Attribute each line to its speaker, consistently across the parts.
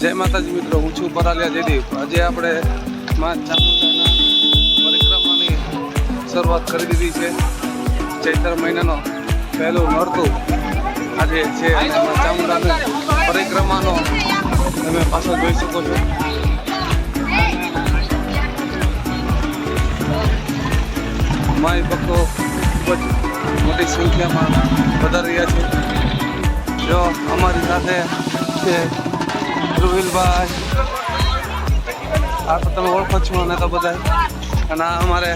Speaker 1: જય માતાજી મિત્રો, હું છું પરાલિયા જયદીપ આજે આપણે મા ચામુંડાના પરિક્રમાની શરૂઆત કરી દીધી છે. ચૈત્ર મહિનાનો પહેલું નડતું આજે છે માં પરિક્રમાનો તમે પાછો જોઈ શકો છો. માય ભક્તો ખૂબ જ મોટી સંખ્યામાં વધારી રહ્યા છે. જો અમારી સાથે છે ધ્રુવિલભાઈ આ તો તમે ઓળખો છો અને તો બધા. અને આ અમારે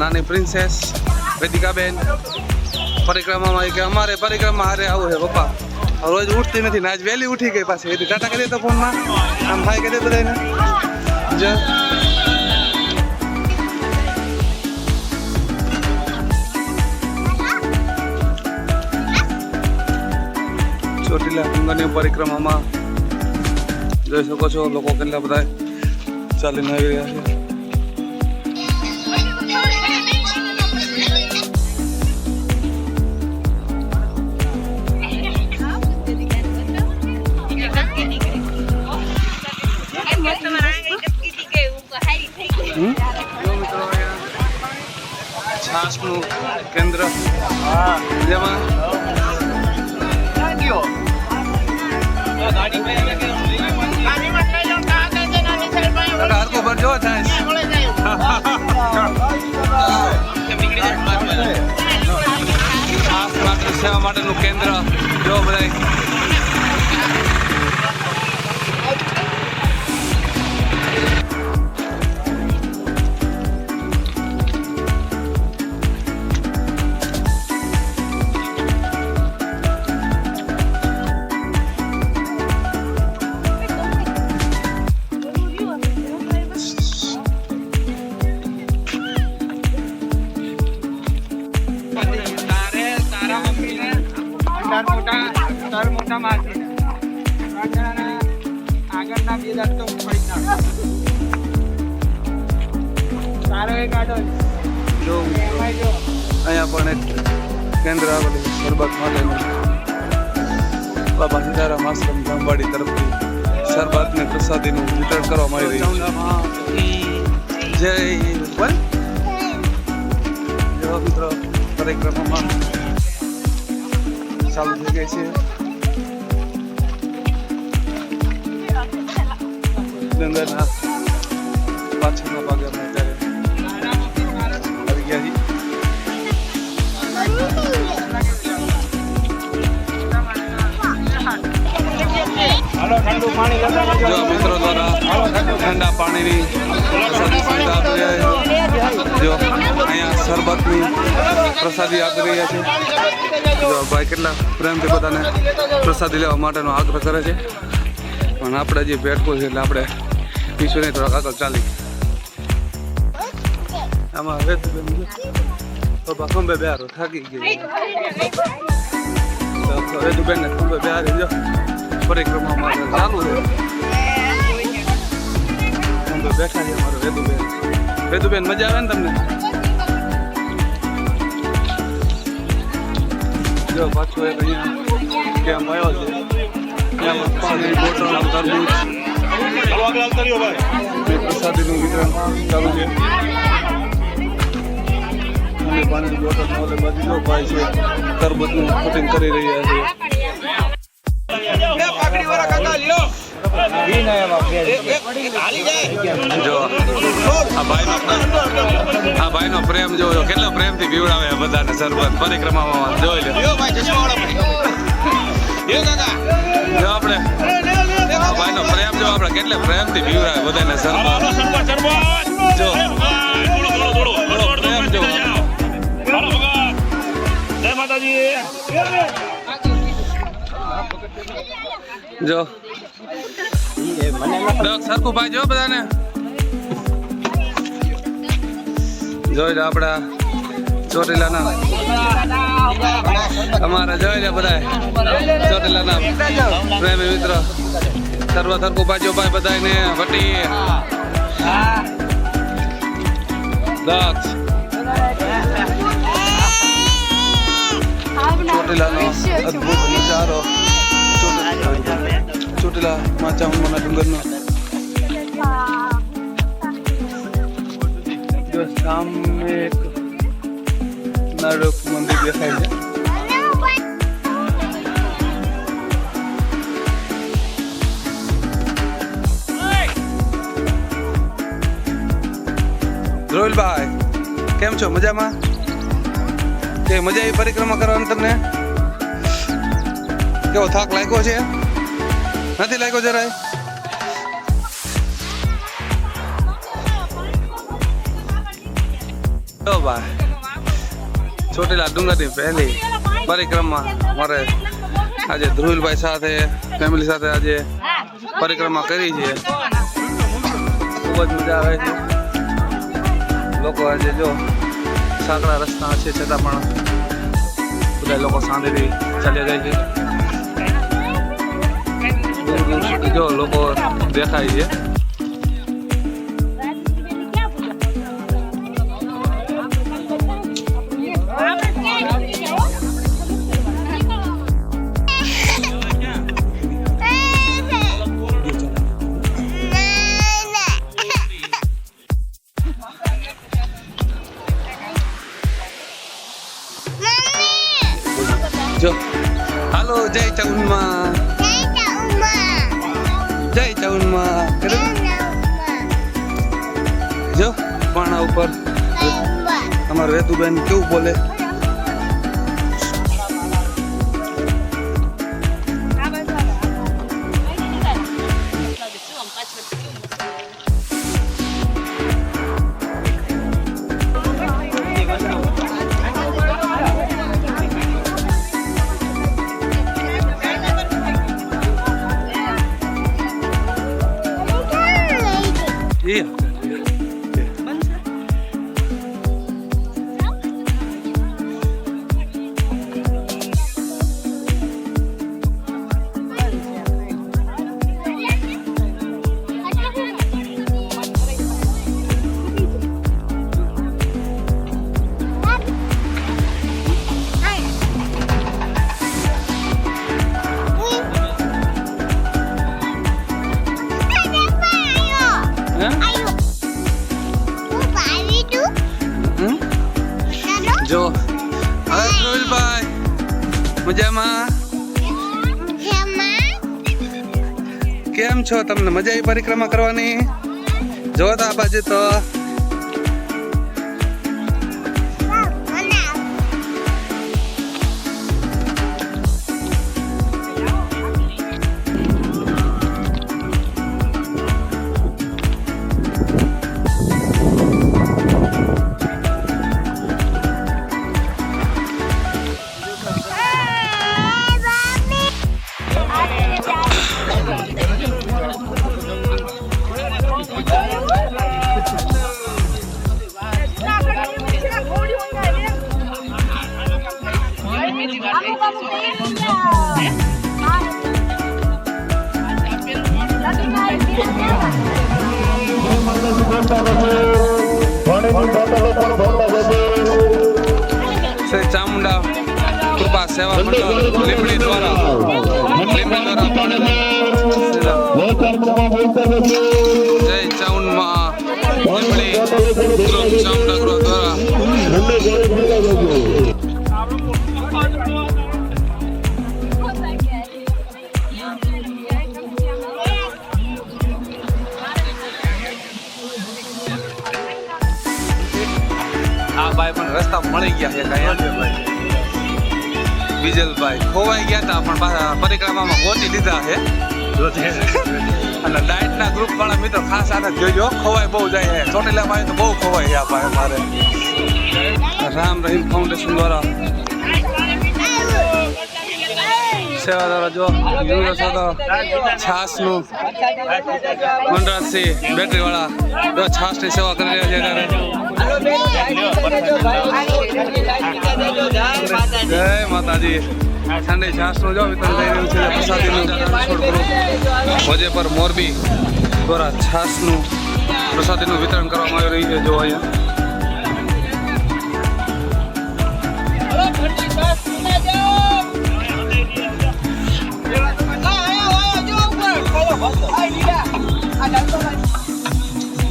Speaker 1: નાની પ્રિન્સેસ વેદિકાબેન પરિક્રમામાં કે અમારે પરિક્રમા હારે આવું છે, પપ્પા. રોજ ઉઠતી નથી, ને આજ વહેલી ઉઠી ગઈ પાછી. એથી ટાટા કરી દે તો ફોનમાં આમ ભાઈ કહી દે બધાને જો ચોટીલા ડુંગરની પરિક્રમામાં જોઈ શકો છો લોકો કેટલા બધા ચાલીને આવી રહ્યા છે. છાસનું કેન્દ્ર. જેમાં સેવા માટેનું કેન્દ્ર જો બધાય પણ એક કેન્દ્ર આવેલું શરબત માટેનું. બાબા સીતારામ આશ્રમ ગામવાડી તરફથી શરબતને પ્રસાદીનું વિતરણ કરવામાં આવી રહ્યું જય બોલ જો મિત્રો પરિક્રમામાં ચાલુ થઈ ગઈ છે. ડુંગરના પાછળના ભાગે અત્યારે આવી ગયા છીએ. મિત્રો દ્વારા ઠંડા પાણીની અહીંયા શરબતની પ્રસાદી આપી રહ્યા છે ભાઈ કેટલા પ્રેમથી બધાને પ્રસાદી લેવા માટેનો આગ્રહ કરે છે પણ આપણે જે ભેટકું છે એટલે આપણે નહીં થોડાક આગળ ચાલી આમાં હવે તો ખંભે બેહારો થાકી ગયો. વેદુબેન ને ખંભે બેહારી જો પરિક્રમા માટે ચાલુ છે. ખંભે બેઠા છે અમારો વેદુબેન. મજા આવે ને તમને? જો પાછું એક અહીંયા કેમ્પ આવ્યો છે. ત્યાં પાણી બોટલ તરબૂચ પ્રસાદીનું વિતરણ ચાલુ છે. અને પાણીની બોટલ મોલે બધી જો ભાઈ છે તરબૂચનું કટિંગ કરી રહ્યા છે. જો આ ભાઈનો આ ભાઈનો પ્રેમથી જો કેટલો પ્રેમથી પીવડાવે બધાને સરબત પરિક્રમામાં જોઈ લે. જો આપણે ભાઈનો પ્રેમ જો આપણે કેટલે પ્રેમથી પીવડાવે બધાને સરબત જો. પ્રેમ જો.
Speaker 2: માતાજી.
Speaker 1: જો. સરખું ભાઈ જો બધાને. જોઈ આપડા ચોટીલા ના અમારા જોઈ લે બધા ચોટીલાના પ્રેમી મિત્ર. સર્વ સરખું ભાઈ બધાને વટી દક્ષ ચોટીલાનો અદ્ભુત નજારો ચોટીલા ચોટીલા માં ચામુંડાના ડુંગરનો. જો સામે એક નારક મંદિર દેખાય છે. ધ્રુવલભાઈ કેમ છો? મજામાં? તે મજા આવી પરિક્રમા કરવાની તમને? કેવો થાક લાગ્યો છે? નથી લાગ્યો જરાય? તો ભાઈ ચોટીલા ડુંગરની પહેલી પરિક્રમા મારે આજે ધ્રુવલભાઈ સાથે, ફેમિલી સાથે આજે પરિક્રમા કરી છે. ખૂબ જ મજા આવે છે. લોકો આજે જો સાંકડા રસ્તા છે, છતાં પણ બધા લોકો શાંતિથી ચાલ્યા જાય છે. જો લોકો દેખાય છે જય ચાઉનમાં જો પાણા ઉપર. તમારું રેતુબેન કેવું બોલે? કેમ છો? તમને મજા આવી પરિક્રમા કરવાની? જો તો આ બાજુ તો શ્રી ચામુંડા કૃપા સેવા મંડળ લીમડી દ્વારા લીમડી દ્વારા જય ચાઉનમાં લીમડી ચામુંડા ગ્રુપ દ્વારા. રસ્તા મળી ગયા છે કાંઈ બીજલભાઈ ખોવાઈ ગયા હતા પણ પરિક્રમામાં ગોતી લીધા છે. અને ડાયટના ગ્રુપ વાળા મિત્રો ખાસ આને જોજો ખોવાય બહુ જાય છે. ચોટીલામાં તો બહુ ખોવાય ગયા ભાઈ અમારે. રામ રહીમ ફાઉન્ડેશન દ્વારા સેવા દ્વારા જો છાસનું મંડળથી બેટરી વાળા. જો છાસની સેવા કરી રહ્યા છે જય માતાજી. ઠંડી છાસનું જો વિતરણ થઈ રહ્યું છે પ્રસાદીનું મોજે પર મોરબી દ્વારા છાસનું પ્રસાદીનું વિતરણ કરવામાં આવી રહ્યું છે. જો અહીંયા.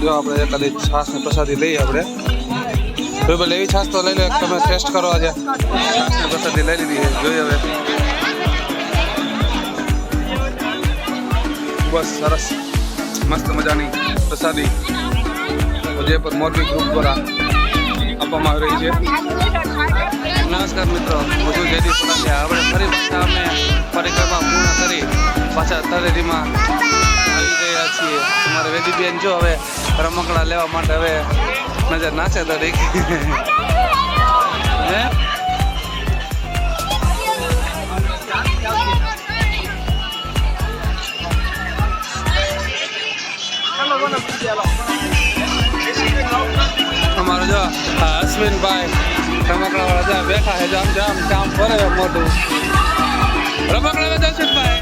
Speaker 1: જો આપણે એકાદી છાસની પ્રસાદી લઈએ આપણે. બરાબર એવી છાશ તો લઈ લો એક તમે ટેસ્ટ કરો આજે. છાશ ને લઈ લીધી છે જોઈ હવે. બસ સરસ. મસ્ત મજાની પ્રસાદી. જે પર મોરબી ગ્રુપ દ્વારા આપવામાં આવી રહી છે. નમસ્કાર મિત્રો. હું છું જયદીપ પટાલિયા આપણે ફરી પાછા અમે પરિક્રમા પૂર્ણ કરી પાછા તળેટીમાં આવી ગયા છીએ. અમારે વેદીબેન જો હવે રમકડા લેવા માટે હવે નજર નાખે હે? અમારો જો અશ્વિનભાઈ રમકડા વાળા બેઠા છે. જામ જામ કરે છે મોટું. રમકડા અશ્વિનભાઈ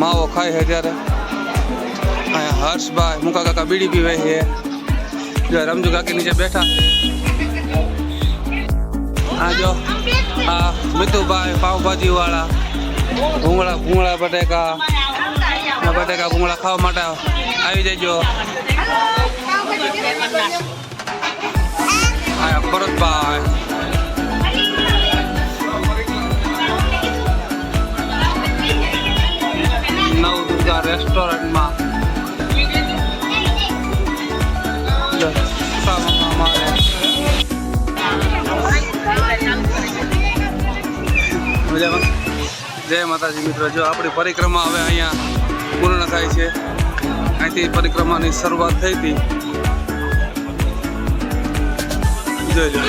Speaker 1: માવો ખાય છે ત્યારે અહીંયા હર્ષભાઈ મુકા કાકા બીડી પીવે છે. જો રમજુ કાકી નીચે બેઠા. આ જો આ મિતુભાઈ પાવભાજી વાળા ભૂંગળા ભૂંગળા બટેકા. બટેકા ભૂંગળા ખાવા માટે આવી જજો. આ રેસ્ટોરન્ટમાં. મજામાં? જય માતાજી મિત્રો, જો આપણી પરિક્રમા હવે અહીંયા પૂર્ણ થાય છે. અહીંથી પરિક્રમાની શરૂઆત થઈ હતી. જોઈ લો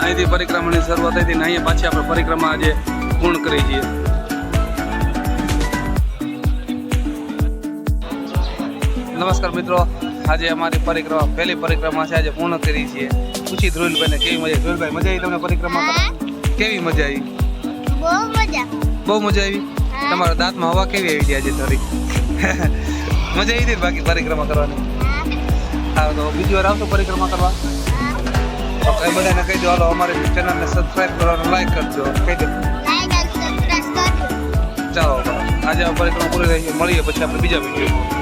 Speaker 1: અહીંથી પરિક્રમાની શરૂઆત થઈ હતી ને અહીંયા પાછી આપણે પરિક્રમા આજે પૂર્ણ કરી છીએ. નમસ્કાર મિત્રો. આજે અમારી પરિક્રમા પહેલી પરિક્રમા છે. આજે પૂર્ણ કરી છીએ. પૂછી ધ્રુલભાઈને કેવી મજા ધ્રુલભાઈ મજા આવી તમને પરિક્રમા? કેવી મજા આવી?
Speaker 2: બહુ મજા
Speaker 1: બહુ મજા આવી? તમારા દાંતમાં હવા કેવી આવી છે આજે તારી? મજા આવી હતી બાકી પરિક્રમા કરવાની? હા. તો બીજી વાર આવશો પરિક્રમા કરવા? તો કઈ બધાને કહી દો હાલો અમારી ચેનલને સબસ્ક્રાઇબ કરવાનું લાઈક કરજો. કહી દો. ચાલો આજે આ પરિક્રમા પૂરી રહી મળીએ પછી આપણે બીજા વીડિયો